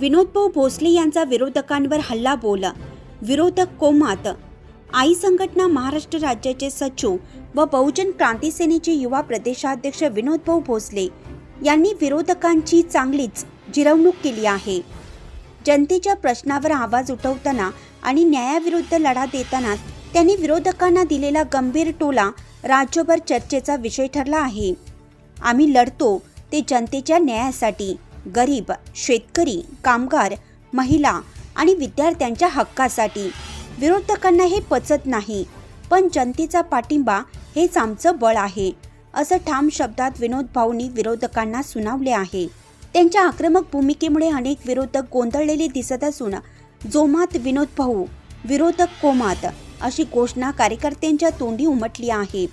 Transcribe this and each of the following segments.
विनोदभाऊ भोसले यांचा विरोधकांवर हल्ला बोला. विरोधक कोमात. आई संघटना महाराष्ट्र राज्याचे सचिव व बहुजन क्रांती सेनेचे युवा प्रदेशाध्यक्ष विनोदभाऊ भोसले यांनी विरोधकांची चांगलीच जिरवणूक केली आहे. जनतेच्या प्रश्नावर आवाज उठवताना आणि न्यायाविरुद्ध लढा देताना त्यांनी विरोधकांना दिलेला गंभीर टोला राज्यभर चर्चेचा विषय ठरला आहे. आम्ही लढतो ते जनतेच्या न्यायासाठी. गरीब शेतकरी कामगार महिला आणि विद्यार्थ्यांच्या हक्कासाठी. विरोधकांना हे पचत नाही पण जनतेचा पाठिंबा हेच आमचं बळ आहे असं ठाम शब्दात विनोद भाऊंनी विरोधकांना सुनावले आहे. त्यांच्या आक्रमक भूमिकेमुळे अनेक विरोधक गोंधळलेले दिसत असून जोमात विनोद भाऊ विरोधक कोमात अशी घोषणा कार्यकर्त्यांच्या तोंडी उमटली आहे.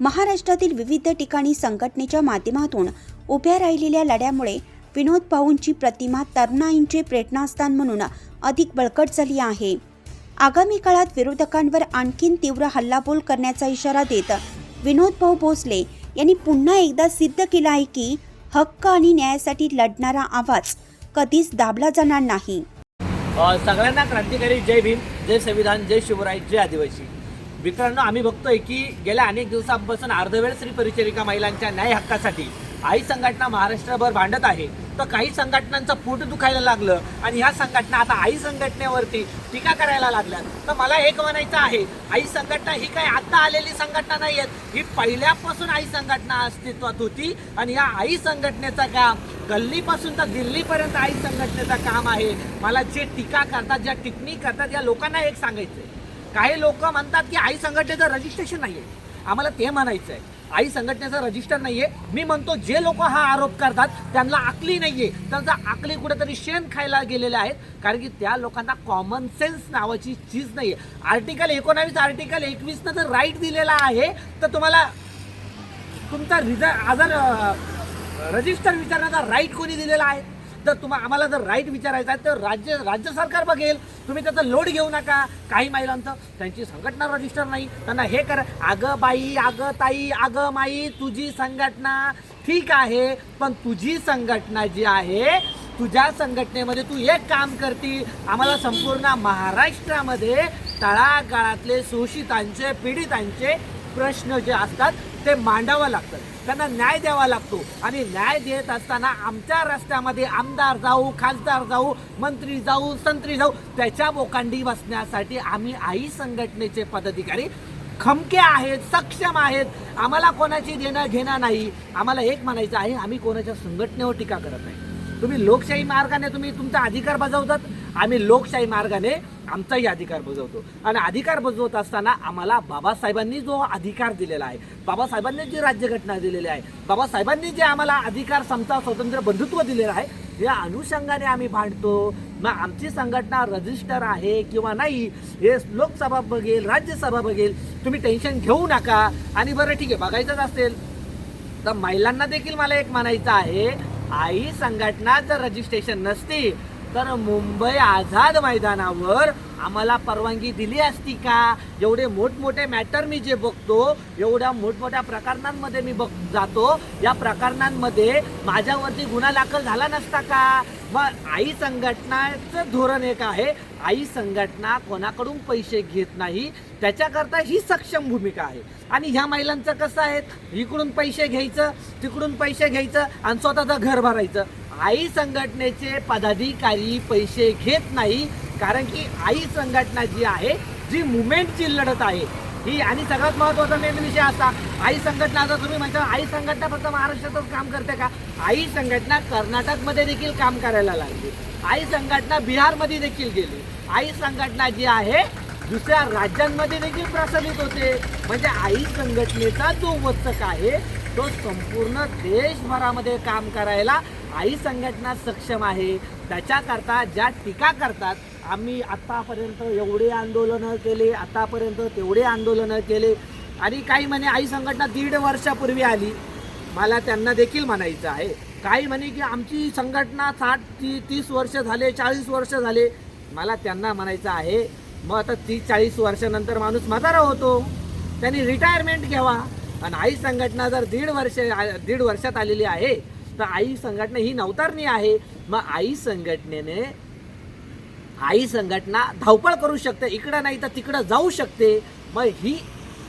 महाराष्ट्रातील विविध ठिकाणी संघटनेच्या माध्यमातून उभ्या राहिलेल्या लढ्यामुळे विनोद भाऊंची प्रतिमा तरुणाईंचे प्रेरणास्थान म्हणून अधिक बळकट झाली आहे. आगामी काळात विरोधकांवर आणखीन तीव्र हल्लाबोल करण्याचा इशारा देत विनोद भाऊ भोसले यांनी पुन्हा एकदा सिद्ध केलं आहे की हक्क आणि न्यायासाठी लढणारा आवाज कधीच दाबला जाणार नाही. सगळ्यांना क्रांतिकारी जय भीम जय संविधान जय शिवराय जय आदिवासी. मित्रांनो आम्ही बघतोय की गेल्या अनेक दिवसांपासून अर्धवेळ श्री परिचारिका महिलांच्या न्याय हक्कासाठी आई संघटना महाराष्ट्रभर भांडत आहे. तर काही संघटनांचं पोट दुखायला लागलं आणि ह्या संघटना आता आई संघटनेवरती टीका करायला लागल्या. तर मला एक म्हणायचं आहे आई संघटना ही काही आता आलेली संघटना नाही आहेत ही पहिल्यापासून आई संघटना अस्तित्वात होती आणि या आई संघटनेचं काम गल्लीपासून तर दिल्लीपर्यंत आई संघटनेचं काम आहे. मला जे टीका करतात ज्या टिप्पणी करतात या लोकांना एक सांगायचं आहे काही लोक म्हणतात की आई संघटनेचं रजिस्ट्रेशन नाही आहे आम्हाला ते म्हणायचं आहे आई संघटनेचं रजिस्टर नाहीये. मी म्हणतो जे लोक हा आरोप करतात त्यांना आकली नाहीये. त्यांचा आकली कुठेतरी शेण खायला गेलेले आहेत. कारण की त्या लोकांना कॉमन सेन्स नावाची चीज नाहीये. आर्टिकल एकोणावीस आर्टिकल एकवीसनं जर राईट दिलेला आहे तर तुम्हाला तुमचा रिझ आजार रजिस्टर विचारण्याचा राईट कोणी दिलेला आहे? जर तुम्हा आम्हाला जर राईट विचारायचा आहे तर राज्य राज्य सरकार बघेल. तुम्ही त्याचा लोड घेऊ नका. काही महिलांचं. त्यांची संघटना रजिस्टर नाही. त्यांना हे कर. अगं बाई अगं ताई अगं माई तुझी संघटना ठीक आहे पण तुझी संघटना जी आहे तुझ्या संघटनेमध्ये तू एक काम करती. आम्हाला संपूर्ण महाराष्ट्रामध्ये तळागाळातले शोषितांचे पीडितांचे प्रश्न जे असतात ते मांडावं लागतात त्यांना न्याय द्यावा लागतो. आणि न्याय देत असताना आमच्या रस्त्यामध्ये आमदार जाऊ खासदार जाऊ मंत्री जाऊ संत्री जाऊ त्याच्या बोकांडी बसण्यासाठी आम्ही आई संघटनेचे पदाधिकारी खमके आहेत सक्षम आहेत. आम्हाला कोणाची देणं घेणं नाही. आम्हाला एक म्हणायचं आहे आम्ही कोणाच्या संघटनेवर टीका करत नाही. तुम्ही लोकशाही मार्गाने तुम्ही तुमचा अधिकार बजावतात आम्ही लोकशाही मार्गाने आमचाही अधिकार बजावतो. आणि अधिकार बजवत असताना आम्हाला बाबासाहेबांनी जो अधिकार दिलेला आहे बाबासाहेबांनी जी राज्यघटना दिलेली आहे बाबासाहेबांनी जे आम्हाला अधिकार समता स्वतंत्र बंधुत्व दिलेलं आहे या अनुषंगाने आम्ही भांडतो. मग आमची संघटना रजिस्टर आहे किंवा नाही हे लोकसभा बघेल राज्यसभा बघेल तुम्ही टेन्शन घेऊ नका. आणि बरं ठीक आहे बघायचंच असेल. तर महिलांना देखील मला एक म्हणायचं आहे आई संघटना जर रजिस्ट्रेशन नसती तर मुंबई आझाद मैदानावर आम्हाला परवानगी दिली असती का? एवढे मोठमोठे मॅटर मी जे बघतो एवढ्या मोठमोठ्या प्रकरणांमध्ये मी बघ जातो. या प्रकरणांमध्ये माझ्यावरती गुन्हा दाखल झाला नसता का? मग आई संघटनाचं धोरण एक आहे. आई संघटना कोणाकडून पैसे घेत नाही त्याच्याकरता ही सक्षम भूमिका आहे. आणि ह्या महिलांचं कसं आहे? इकडून पैसे घ्यायचं तिकडून पैसे घ्यायचं आणि स्वतःचं घर भरायचं. आई संघटनेचे पदाधिकारी पैसे घेत नाही कारण की आई संघटना जी आहे जी मुवमेंटची लढत आहे ही आणि सगळ्यात महत्त्वाचा मेन विषय असा आई संघटना आता तुम्ही म्हणता आई संघटना फक्त महाराष्ट्रातच काम करते का? आई संघटना कर्नाटकमध्ये देखील काम करायला लागली. आई संघटना बिहारमध्ये देखील गेली. आई संघटना जी आहे दुसऱ्या राज्यांमध्ये देखील प्रचलित होते. म्हणजे आई संघटनेचा जो वचक आहे तो संपूर्ण देशभरामध्ये काम करायला आई संघटना सक्षम आहे. त्याच्याकरता ज्या टीका करतात आम्ही आत्तापर्यंत एवढे आंदोलनं केले आतापर्यंत तेवढे आंदोलनं केले. आणि काही म्हणे आई संघटना दीड वर्षापूर्वी आली. मला त्यांना देखील म्हणायचं आहे. काही म्हणे की आमची संघटना साठ ती तीस वर्ष झाले चाळीस वर्ष झाले. मला त्यांना म्हणायचं आहे मग आता तीस चाळीस वर्षानंतर माणूस म्हातारा होतो. त्यांनी रिटायरमेंट घ्यावा. आणि आई संघटना जर दीड वर्ष दीड वर्षात आलेली आहे तर आई संघटना ही नवतारणी आहे. मग आई संघटनेने आई संघटना धावपळ करू शकते. इकडं नाही तर तिकडं जाऊ शकते. मग ही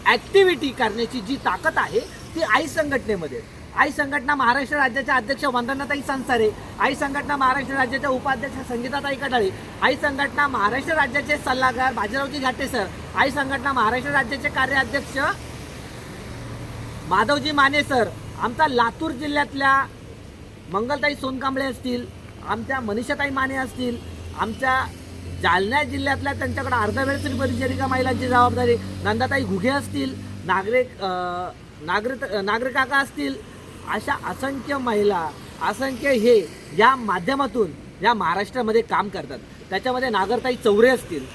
ॲक्टिव्हिटी करण्याची जी ताकद आहे ती आई संघटनेमध्ये. आई संघटना महाराष्ट्र राज्याच्या अध्यक्ष वंदनाताई संसारे. आई संघटना महाराष्ट्र राज्याच्या उपाध्यक्ष संगीताताई कडाळे आई संघटना महाराष्ट्र राज्याचे सल्लागार बाजीरावजी घाटे सर. आई संघटना महाराष्ट्र राज्याचे कार्याध्यक्ष माधवजी माने सर. आमचा लातूर जिल्ह्यातल्या मंगलताई सोनकांबळे असतील आमच्या मनीषाताई माने असतील आमच्या जालना जिल्ह्यातल्या त्यांच्याकडे अर्धवेळ तरी परिचारिका महिलांची जबाबदारी? नंदाताई घुगे असतील नागरिक नागरिक नागरिकाका असतील अशा असंख्य महिला असंख्य हे या माध्यमातून या महाराष्ट्रामध्ये काम करतात. त्याच्यामध्ये नागरताई चौरे असतील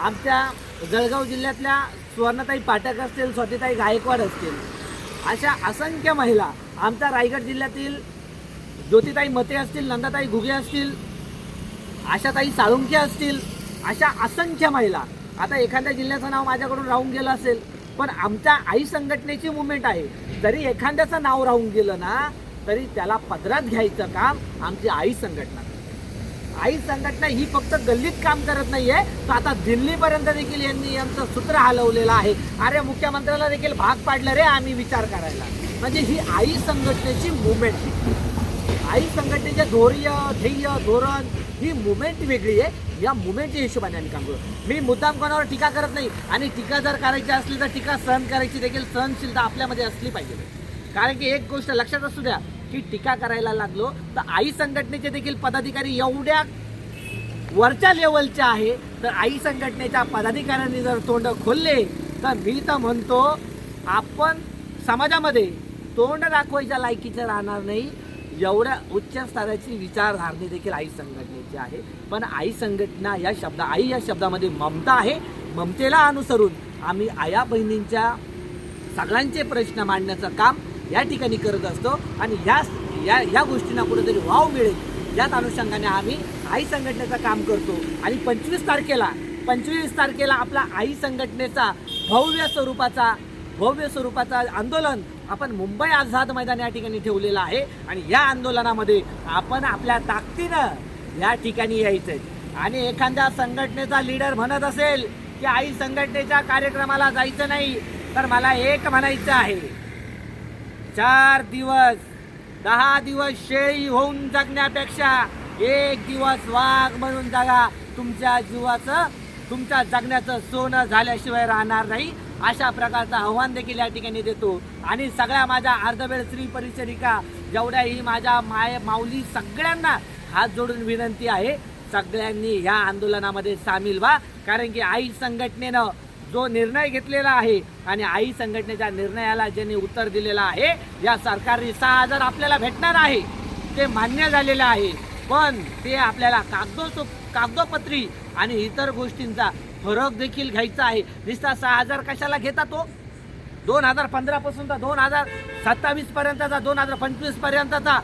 आमच्या जळगाव जिल्ह्यातल्या सुवर्णताई पाठक असतील स्वातीताई गायकवाड असतील अशा असंख्य महिला आमच्या रायगड जिल्ह्यातील ज्योतिताई मते असतील नंदाताई घुगे असतील आशाताई साळुंके असतील अशा असंख्य महिला. आता एखाद्या जिल्ह्याचं नाव माझ्याकडून राहून गेलं असेल पण आमच्या आई संघटनेची मुवमेंट आहे. जरी एखाद्याचं नाव राहून गेलं ना तरी त्याला पदरात घ्यायचं काम आमची आई संघटना. आई संघटना ही फक्त गल्लीत काम करत नाहीये तर आता दिल्लीपर्यंत देखील यांनी यांचं सूत्र हलवलेलं आहे. अरे मुख्यमंत्र्याला देखील भाग पाडलं रे आम्ही विचार करायला. म्हणजे ही आई संघटनेची मुवमेंट आई संघटनेचे धोर्य ध्येय धोरण ही मुवमेंट वेगळी आहे. या मुवमेंटच्या हिशोबाने आम्ही काम करतो मी मुद्दाम कोणावर टीका करत नाही. आणि टीका जर करायची असली तर टीका सहन करायची देखील सहनशीलता आपल्यामध्ये असली पाहिजे. कारण की एक गोष्ट लक्षात असू द्या की टीका करायला लागलो तर आई संघटनेचे देखील पदाधिकारी एवढ्या वरच्या लेवलच्या आहे. तर आई संघटनेच्या पदाधिकाऱ्यांनी जर तोंड खोलले तर मी तर म्हणतो आपण समाजामध्ये तोंड दाखवायच्या लायकीचं राहणार नाही. एवढ्या उच्च स्तराची विचारधारणी देखील आई संघटनेची आहे. पण आई संघटना या शब्द आई या शब्दामध्ये ममता आहे. ममतेला अनुसरून आम्ही आया बहिणींच्या सगळ्यांचे प्रश्न मांडण्याचं काम या ठिकाणी करत असतो. आणि ह्या या या गोष्टींना कुठेतरी वाव मिळेल याच अनुषंगाने आम्ही आई संघटनेचं काम करतो. आणि पंचवीस तारखेला पंचवीस तारखेला आपला आई संघटनेचा भव्य स्वरूपाचा भव्य स्वरूपाचा आंदोलन आपण मुंबई आझाद मैदान या ठिकाणी ठेवलेलं आहे. आणि या आंदोलनामध्ये आपण आपल्या ताकदीनं या ठिकाणी यायचं आणि एखाद्या संघटनेचा लीडर म्हणत असेल की आई संघटनेच्या कार्यक्रमाला जायचं नाही. तर मला एक म्हणायचं आहे. चार दिवस दहा दिवस शेळी होऊन जगण्यापेक्षा एक दिवस वाघ म्हणून जगा. तुमच्या जीवाचं तुमच्या जगण्याचं सोनं झाल्याशिवाय राहणार नाही. अशा प्रकारचं आव्हान देखील या ठिकाणी देतो. आणि सगळ्या माझ्या अर्धवेळ स्त्री परिचरिका जेवढ्याही माझ्या माय माऊली सगळ्यांना हात जोडून विनंती आहे सगळ्यांनी ह्या आंदोलनामध्ये सामील व्हा. कारण की आई संघटनेनं जो निर्णय घेतलेला आहे आणि आई संघटनेच्या निर्णयाला ज्यांनी उत्तर दिलेलं आहे या सरकारने सहा हजार आपल्याला भेटणार आहे ते मान्य झालेलं आहे. पण ते आपल्याला कागदो कागदोपत्री आणि इतर गोष्टींचा फरक देखील घ्यायचा आहे. निस्ता सहा हजार कशाला घेता तो? दोन हजार पंधरापासूनचा दोन हजार सत्तावीस पर्यंतचा दोन हजार पंचवीस पर्यंतचा.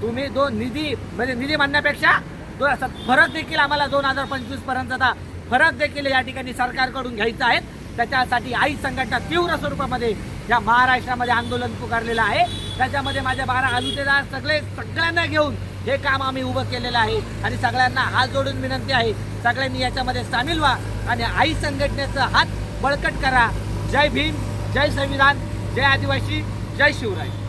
तुम्ही दोन निधी म्हणजे निधी म्हणण्यापेक्षा दोन असा फरक देखील आम्हाला दोन हजार पंचवीस पर्यंतचा फरक देखील या ठिकाणी सरकारकडून घ्यायचा आहे. त्याच्यासाठी आई संघटना तीव्र स्वरूपामध्ये या महाराष्ट्रामध्ये आंदोलन पुकारलेलं आहे. त्याच्यामध्ये माझे बारा आलुतेदार सगळे सगळ्यांना घेऊन हे काम आम्ही उभं केलेलं आहे आणि सगळ्यांना हात जोडून विनंती आहे. सगळ्यांनी याच्यामध्ये सामील व्हा आणि आई संघटनेचा हात बळकट करा. जय भीम जय संविधान जय आदिवासी जय शिवराय.